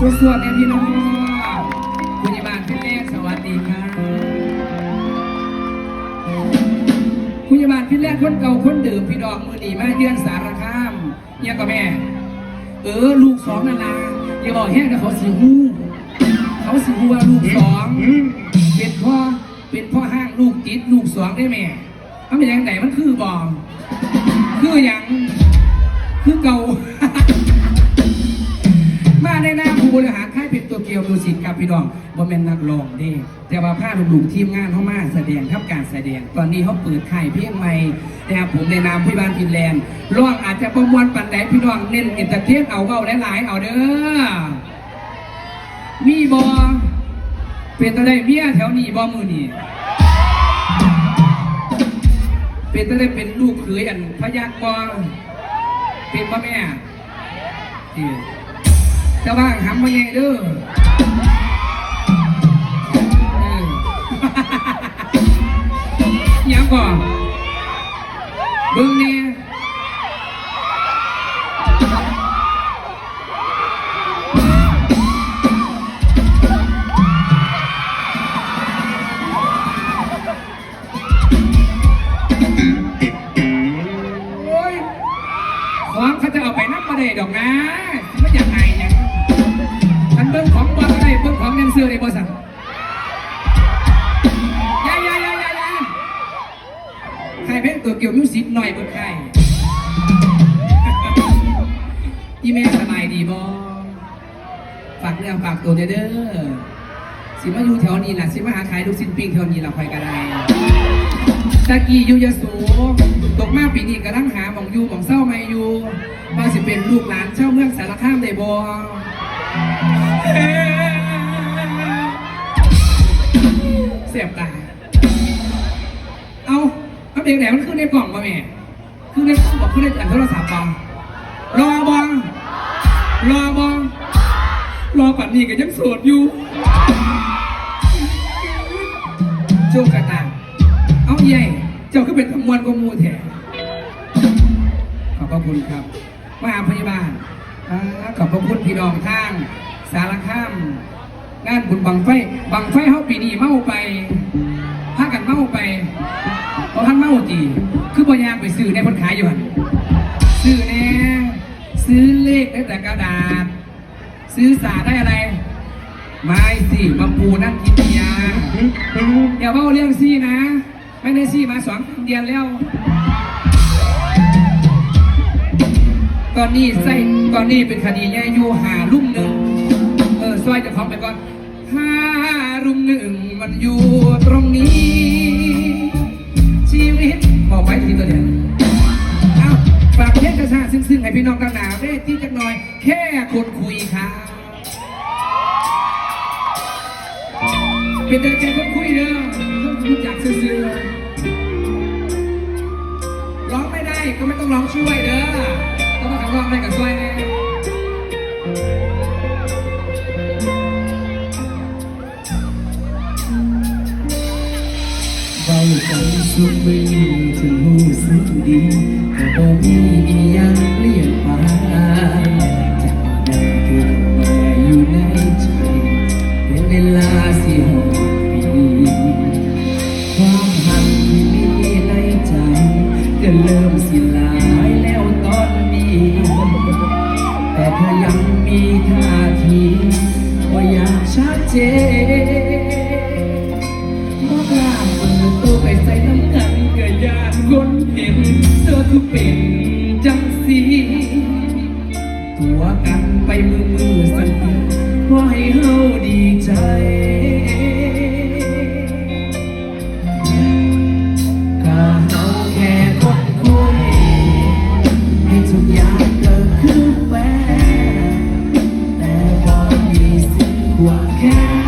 สวัสดีแม่พี่น้องคุณยาบานพี่เล็กสวัสดีครับคุณยาบานพี่เล็กคนเก่าคนเดิมพี่ดอกมือดีมาเยือนสารคามเนี่ยกับแม่ เออลูกสองนั่นละอย่าบอกแห้งนะเขาสีหูเขาสีหูว่าลูกสองเป็นพ่อเป็นพ่อห้างลูกติดลูกสองได้แม่เขาเป็นยังไงมันคือบอมคืออย่าง กียวดูสิกับพี่น้องบ่แม่นนักร้องเด้แต่ว่าผ้าลุงๆทีมงานเขามาแสดงทับการแสดง ตอนนี้เขาเปิดค่เพลงใหม่นะครับผมในนามพี่บ้านฟินแลนด์ร้องอาจจะประมวลปันใดพี่น้องเน้นเอนเตอร์เทนเอาเว้าหลายๆเอาเด้อมีบอเป็นตะได้เมียแถวนี้บ่มือนี่เป็นตะได้เป็นลูกเขยอันพยักบ่เป็นบ่แม่เออ จะว่างหำมาไงเด้อเออยังก่อนเบิ่งเนี่ยโอ้ยของเขาจะเอาไปนับมาได้ดอกนะไม่อยากไงเนี่ยอัน เบิ้งของบอลอะไรเบิ้งของแดนเซอร์ในบริษัทยายายายายาใครเป็นตัวเกี่ยวมิวสิกหน่อยเบิ้งใครอีเมลสบายดีบอฝากเรื่องฝากตัวเด้อเด้อสิมาอยู่แถวนี้ล่ะสิมาหาขายลูกชิ้นปิ้งแถวนี้ล่ะคอยกระไดตะกี้อยู่ยโสตกมาปีนี้กำลังหาหมองอยู่หมองเศร้าไม่อยู่ว่าสิเป็นลูกหลานเช่าเมืองสารคามได้บอ เสียบตา เอาเอาเด็กไหนมันขึ้นในกล่องมาแม่ขึ้นในกล่องบอกขึ้นในอันโทรศัพท์บองรอบองรอบองรอปัดนี้ก็ยังโสดอยู่โชคกระตาเอาใหญ่เจ้าก็เป็นตำมวนกว่าหมูแถขอบพระคุณครับมหาพยาบาลอ่าขอบพระคุณพี่น้องทาง สารคามงานบุญบังไฟบังไฟเฮาปีนี้เมาไปพากันเมาไปเพราะท่านเมาจีคือบ่ยางไปซื้อในคนขายอยู่หันซื้อแน่ซื้อเลขได้แต่กระดาษ ซื้อสาได้อะไรไม้สิมาปูนั่งกินยาอย่าเว้าเรื่องซี่นะ ไม่ได้ซี่มาสองเดือนแล้วตอนนี้ใส่ตอนนี้เป็นคดีใหญ่อยู่หาลุ่มหนึ่ง ซอยจะของไปก่อนห้ารุ่มหนึ่งมันอยู่ตรงนี้ ชีวิตบอกไว้ทีตัวเดียวเอ้าฝากเพลงกระชาซึ้งๆให้พี่น้องกันหนาเวทีจักหน่อย แค่คนคุยครับเป็นแต่แค่คนคุยเด้อต้องรู้จักซื่อๆร้องไม่ได้ก็ไม่ต้องร้องช่วยเด้อต้องมาขับร้องได้กับช่วยแน่ ใจสุดมือถึงหูสึกดีแต่บ่มีอีหยังเปลี่ยนไปจากนั้นคือมาอยู่ในใจเป็นเวลาสี่หกปีความหักที่มีในใจก็เริ่มสิลายแล้วตอนนี้ แต่เธอยังมีท่าทีว่าอยากชัดเจน ก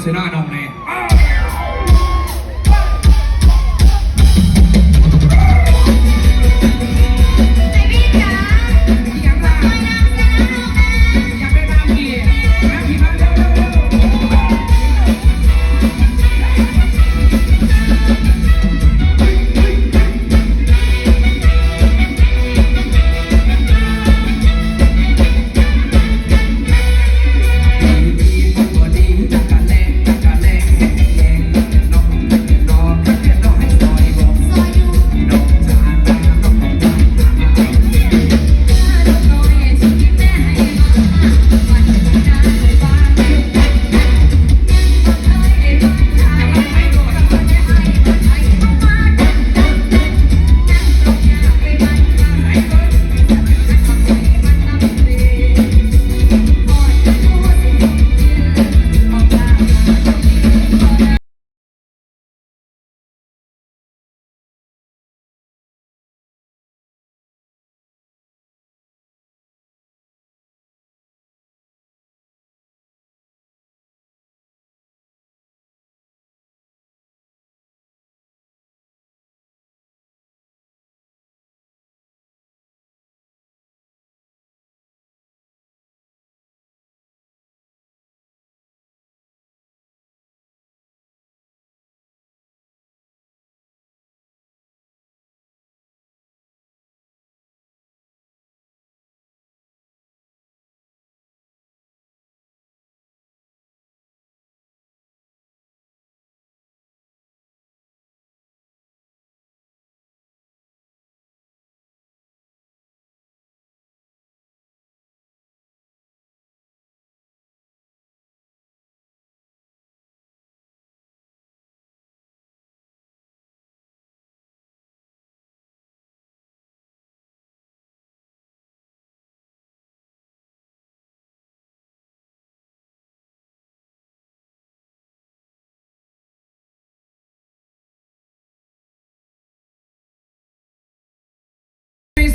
เซราดองแน่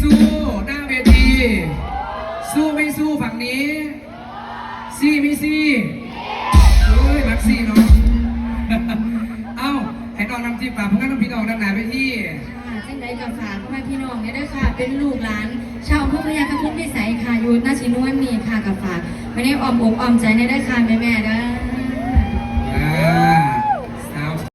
สู้ หน้าเวที สู้ไม่สู้ฝั่งนี้ซีไม่ซีเฮ้ยมักซี่เนาะเอ้าให้น้องนำทีมป่าพวกนั้งพี่น้องด้านหนาไปที่ค่ะจังใดกับฝากพ่อแม่พี่น้องเนี่ยด้วยค่ะ เป็นลูกหลาน ชาวพระพยากระพุ้นพิสัยค่ะอยู่หน้าชินวนนี่ค่ะกับฝากไม่ได้ออมอกออมใจเนี่ยด้วยค่ะแม่แม่เด้อ